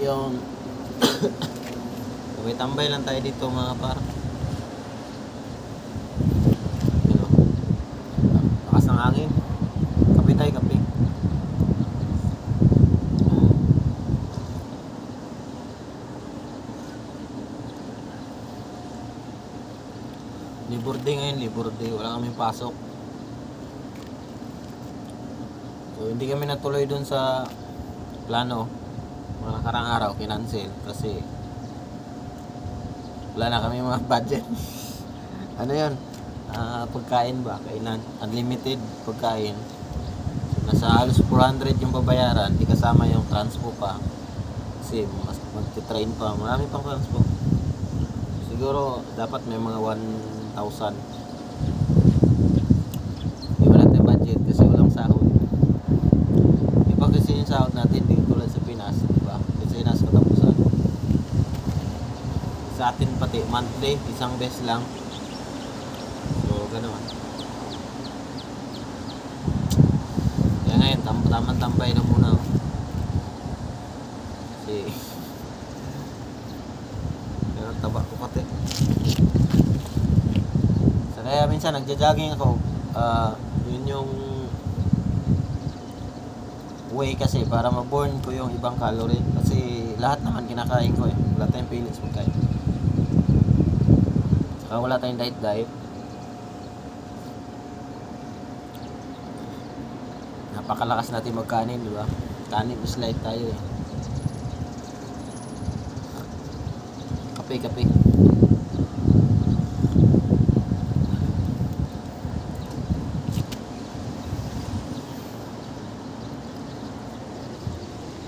Yung May tambay lang tayo dito mga par. Ano? Lakas ng hangin. Kape tayo, kape. Libur day ngayon, libur day. Wala kaming pasok. So, hindi kami natuloy dun sa plano. Mga nakarang araw, kinancel. Kasi, wala na kami mga budget. ano yun? Ah, pagkain ba? Kainan. Unlimited pagkain. Nasa halos 400 yung babayaran. Di kasama yung transpo pa. Kasi mas magti-train pa. Marami pang transpo. Siguro dapat may mga 1,000. Di wala tayong budget kasi walang sahod. Iba kasi yung sahod natin di tulad sa Pinas, di ba? Kasi nasa katapusan. Sa atin pati monthly, isang beses lang. So, ganoon. Kaya ngayon, tam tamang tambay na muna. oh. Kasi, pero taba ko pati. So, kaya minsan nagja-jogging ako. Ah, yun yung way kasi para ma-burn ko yung ibang calorie. Kasi lahat naman kinakain ko eh. Wala tayong pili sa Saka wala tayong diet-diet. Napakalakas natin magkanin, di ba? Kanin is light tayo eh. Kape, kape.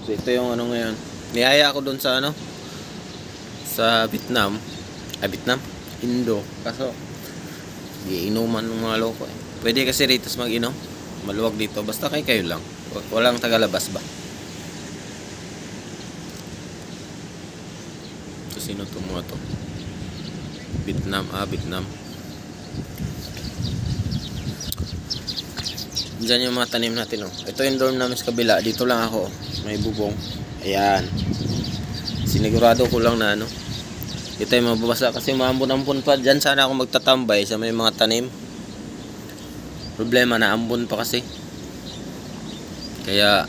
So ito yung ano ngayon. Niyaya ako doon sa ano sa Vietnam. Ah, Vietnam? Indo. Kaso iinuman ng mga loko eh. Pwede kasi rito mag-inom. Maluwag dito. Basta kay kayo lang. Wa- Walang tagalabas ba? So, sino to mga to? Vietnam. Ah, Vietnam. Diyan yung mga tanim natin, oh. Ito yung dorm namin sa kabila. Dito lang ako. May bubong. Ayan. Sinigurado ko lang na, ano. Ito yung mababasa kasi maambon-ambon pa. Diyan sana ako magtatambay sa may mga tanim. Problema na ambon pa kasi. Kaya,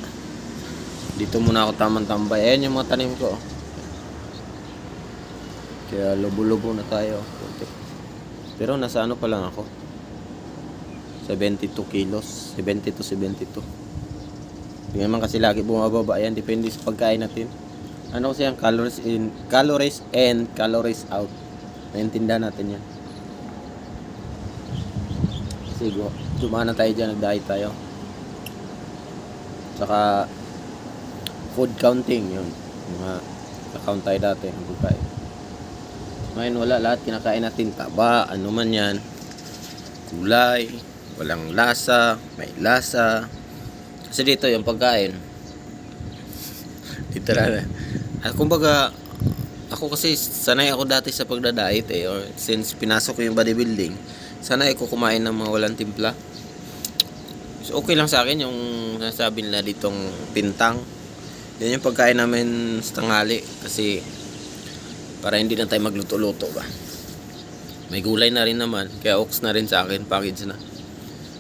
dito muna ako tamang tambay. Ayan yung mga tanim ko. Kaya lubo-lubo na tayo. Pero nasa ano pa lang ako. 72 kilos. 70 to 72. Hindi naman kasi lagi bumababa yan. Depende sa pagkain natin. Ano kasi yung calories in, calories and calories out. Naintindihan natin yan. Kasi go, dumana tayo dyan, nag-diet tayo. Saka, food counting yun. Mga, na-count tayo dati ng pagkain. Ngayon wala lahat kinakain natin taba, ano man yan. Kulay, walang lasa, may lasa. Kasi dito yung pagkain. Dito na. Ah, kumbaga, ako kasi sanay ako dati sa pagda-diet eh. Or since pinasok ko yung bodybuilding, sanay ako kumain ng mga walang timpla. So, okay lang sa akin yung nasabi nila ditong pintang. Yan yung pagkain namin sa tanghali. Kasi para hindi na tayo magluto-luto ba. May gulay na rin naman. Kaya ox na rin sa akin. Package na.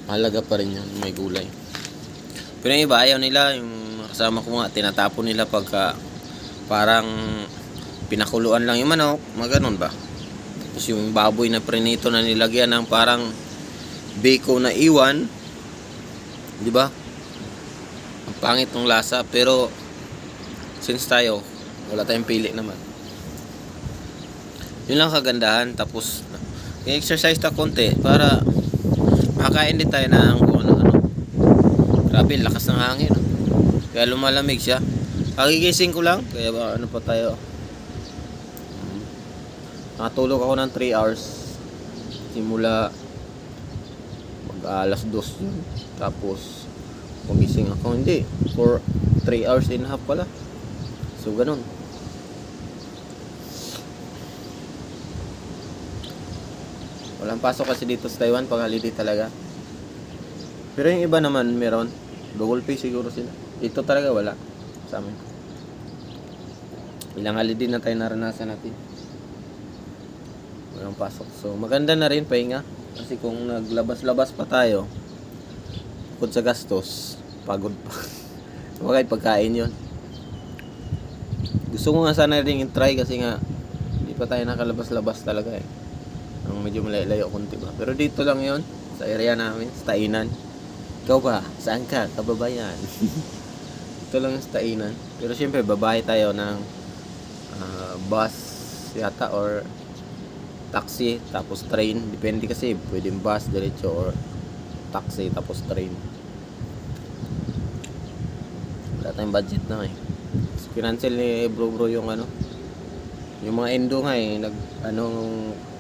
Mahalaga pa rin yun. May gulay. Pero yung iba ayaw nila. Yung kasama ko nga. Tinatapon nila pagka parang pinakuluan lang yung manok. Mga ganun ba. Tapos yung baboy na prinito na nilagyan ng parang bacon na iwan. Di ba? Ang pangit ng lasa. Pero since tayo, wala tayong pili naman. Yun lang kagandahan. Tapos, i-exercise ta konti para makakain din tayo ng kung ano-ano. Grabe, lakas ng hangin. Kaya lumalamig siya. Pagigising ko lang. Kaya ba, ano pa tayo? Nakatulog ako ng 3 hours. Simula mag alas 2 yun. Tapos, pagising ako. Hindi. For 3 hours and a half pala. So, ganun. Walang pasok kasi dito sa Taiwan pag holiday talaga. Pero yung iba naman meron. Double pay siguro sila. Dito talaga wala. Sa amin. Ilang holiday na tayo naranasan natin. Walang pasok. So, maganda na rin pahinga. Kasi kung naglabas-labas pa tayo, bukod sa gastos, pagod pa. Bagay pagkain yon. Gusto ko nga sana rin i-try kasi nga hindi pa tayo nakalabas-labas talaga eh. Ang medyo malayo konti ba. Pero dito lang yon sa area namin, sa Tainan. Ikaw ba? Saan ka? Kababayan. Ito lang sa Tainan. Pero syempre, babae tayo ng ah, bus yata or taxi tapos train. Depende kasi, pwedeng bus, diretso or taxi tapos train. Wala tayong budget na eh. So, Financial ni bro bro yung ano. Yung mga endo nga eh, nag, ano,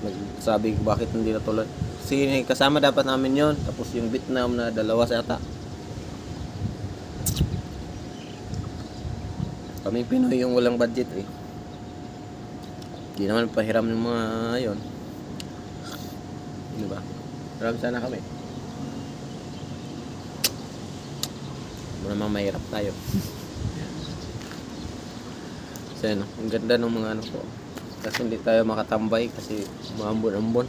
nagsabi bakit hindi natuloy. Kasi kasama dapat namin yon Tapos yung Vietnam na dalawa sa ata. Kami Pinoy yung walang budget eh. Hindi naman pahiram ng mga yon. Di ba? Marami sana kami. Mo naman mahirap tayo. Kasi ano, ang ganda ng mga ano ko. Kasi hindi tayo makatambay kasi maambon-ambon.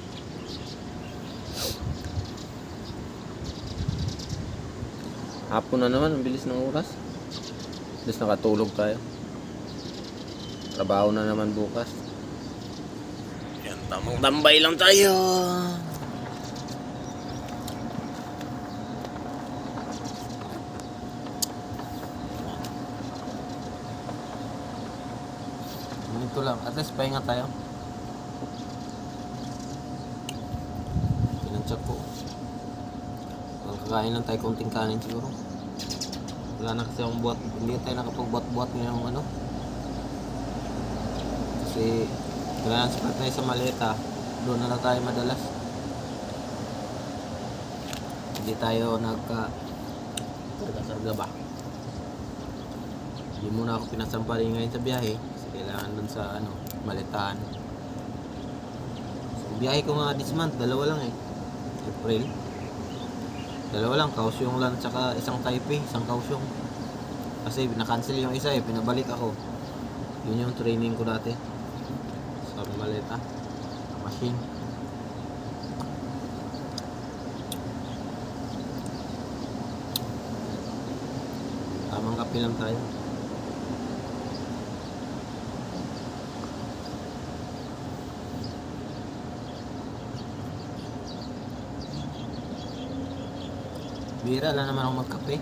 Hapon na naman, ang bilis ng oras. Bilis nakatulog tayo. Trabaho na naman bukas. Yan, tamang tambay lang tayo. Ganito lang. At least pahinga tayo. Pinansyak ko. Ang kakain lang tayo konting kanin siguro. Wala na kasi akong buhat. Hindi tayo nakapag-buhat-buhat ngayong ano. Kasi transfer tayo sa maleta. Doon na lang tayo madalas. Hindi tayo nagka karga-karga ba. Hindi muna ako pinasampari ngayon sa biyahe. Kasi kailangan dun sa ano, maletaan. So, biyahe ko nga this month, dalawa lang eh. April. Dalawa lang, kausyong lang tsaka isang Taipei, isang kausyong. Kasi na-cancel yung isa eh, pinabalik ako. Yun yung training ko dati. Sa maleta. Machine. Tamang kape lang tayo. Bira lang naman ako magkape.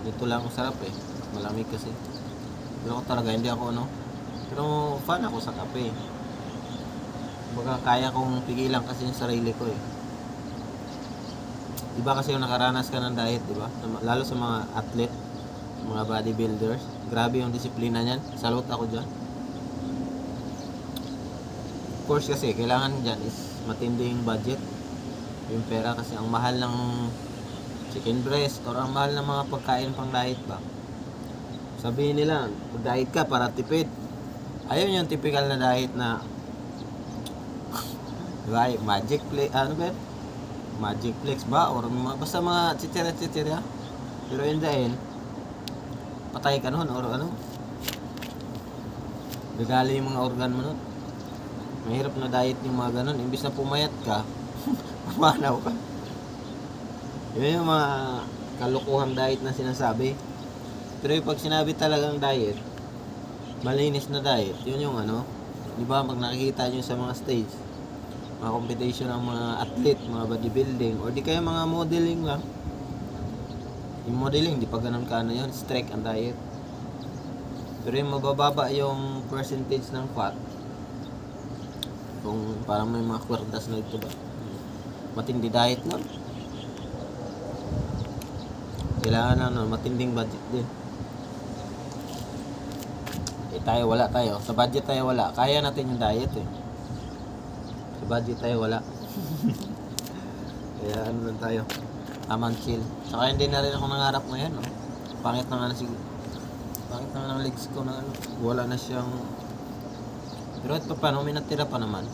Dito lang ang sarap eh. Malamig kasi. Pero ako talaga hindi ako ano. Pero fan ako sa kape. Baga kaya kong pigilan kasi yung sarili ko eh. Iba kasi yung nakaranas ka ng diet, di ba? Lalo sa mga athlete, mga bodybuilders. Grabe yung disiplina niyan. Salute ako dyan. Of course kasi, kailangan dyan is matinding budget yung pera kasi ang mahal ng chicken breast or ang mahal ng mga pagkain pang diet ba? Sabihin nila diet ka para tipid. Ayun yung typical na diet na diba magic play ano ba magic flex ba? Or mga, basta mga chichira chichira pero in the end patay ka nun or ano? Regali yung mga organ mo nun. Mahirap na diet yung mga ganun. Imbis na pumayat ka Pumanaw ka. Yun yung mga kalukuhang diet na sinasabi. Pero yung pag sinabi talagang diet, malinis na diet, yun yung ano, di ba pag nakikita nyo sa mga stage, mga competition ng mga athlete, mga bodybuilding, or di kaya mga modeling lang. Yung modeling, di pa ganun ka ano yun, strict ang diet. Pero yung mabababa yung percentage ng fat, kung parang may mga kwerdas na ito ba, matindi diet nun. Kailangan na nun, matinding budget din. Eh tayo wala tayo. Sa budget tayo wala. Kaya natin yung diet eh. Sa budget tayo wala. Kaya ano lang tayo. Tamang chill. Saka hindi na rin ako nangarap ngayon. No? Pangit na nga na siguro. Pangit na nga ng legs ko na ano. Wala na siyang... Pero ito pa, no, may natira pa naman.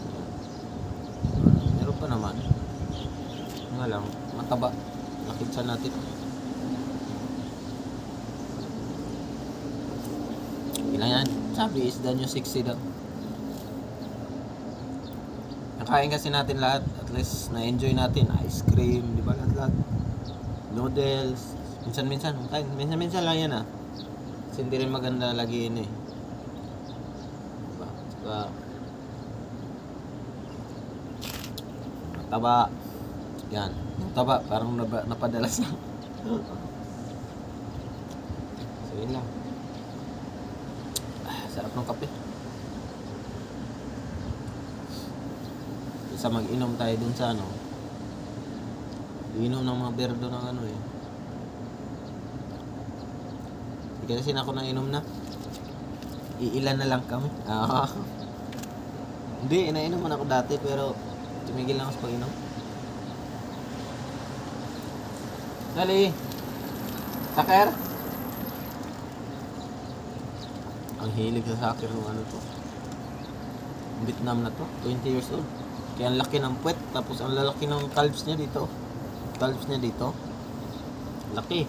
Meron pa naman nga lang, mataba. Nakita natin. sabi isda nyo 60 daw. Nakain kasi natin lahat. At least na-enjoy natin. Ice cream, di ba lahat-lahat. Noodles. Minsan-minsan. Minsan-minsan lang yan ah. Kasi hindi rin maganda lagi yun eh. Diba? Saka, taba. Yan. Yung taba, parang naba, napadalas lang. so, yun lang. Ah, sarap ng kape. Isa mag-inom tayo dun sa ano. Inom ng mga berdo ng ano eh. Hindi kasi na ako nang inom na. Iilan na lang kami. Ah. Hindi, inainom man ako dati pero tumigil lang ako sa pag-inom. Dali. Saker. Ang hilig sa soccer ng ano to. Vietnam na to. 20 years old. Kaya ang laki ng puwet. Tapos ang lalaki ng calves niya dito. Calves niya dito. Laki.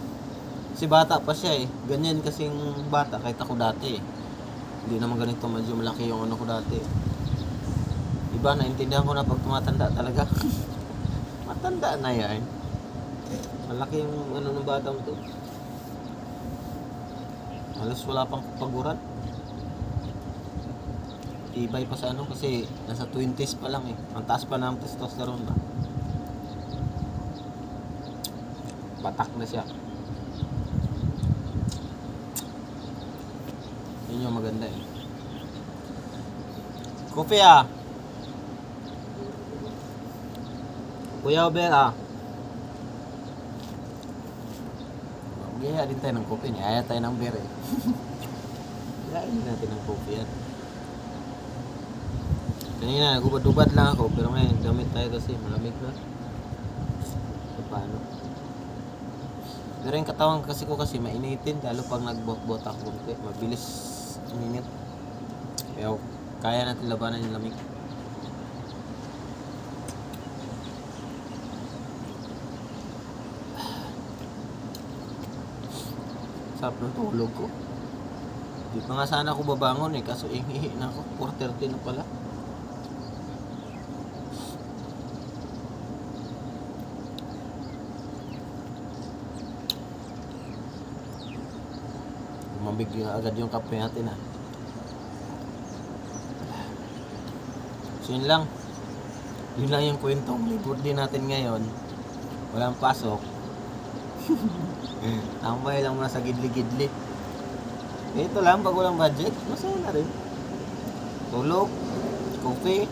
Kasi bata pa siya eh. Ganyan kasing bata kahit ako dati eh. Hindi naman ganito medyo malaki yung ano ko dati. Iba, naintindihan ko na pag tumatanda talaga. Matanda na yan. Malaki yung ano ng batang to. Halos wala pang paguran. Tibay pa sa ano kasi nasa 20s pa lang eh. Ang taas pa ng testosterone ba. Batak na siya. Yun yung maganda eh. Coffee ah. Kuya Ober ah. Magyaya din tayo ng kopi. Niyaya tayo ng beer eh. Yayain din natin ng kopi yan. Kanina nagubad-ubad lang ako pero ngayon gamit tayo kasi malamig na. So paano? Pero yung katawan kasi ko kasi mainitin lalo pag nagbot-bot ako. Mabilis uminit. Kaya kaya natin labanan yung lamig. Sarap ng tulog ko. Di pa nga sana ako babangon eh, kaso ihihi na ako. 4.30 na pala. Mabig yung agad yung kape natin ah. So yun lang. Yun lang yung kwentong libur din natin ngayon. Walang pasok. Tambay lang muna sa gidli-gidli. Ito lang, pag walang budget, masaya na rin. Tulog, coffee,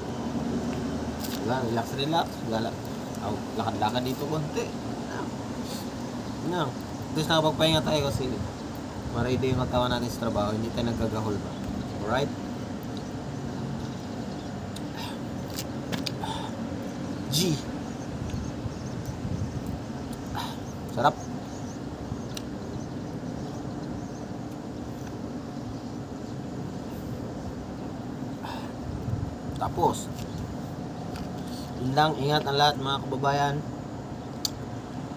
wala, relax, relax, wala, oh, lakad-lakad dito konti. Ano, tapos nakapagpahinga tayo kasi ma-ready yung katawan natin sa trabaho, hindi tayo nagkagahol ba. Alright? G. Sarap. Tapos, yun lang, ingat ang lahat mga kababayan.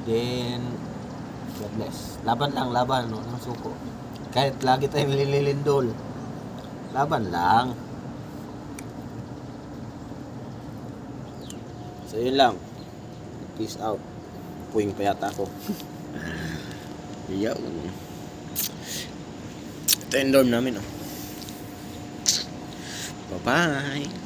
Then, God bless. Laban lang, laban, no, ng suko. Kahit lagi tayong lililindol. Laban lang. So, yun lang. Peace out. Puwing pa yata ako. Yaw. Ito yung dorm namin, oh. Bye-bye.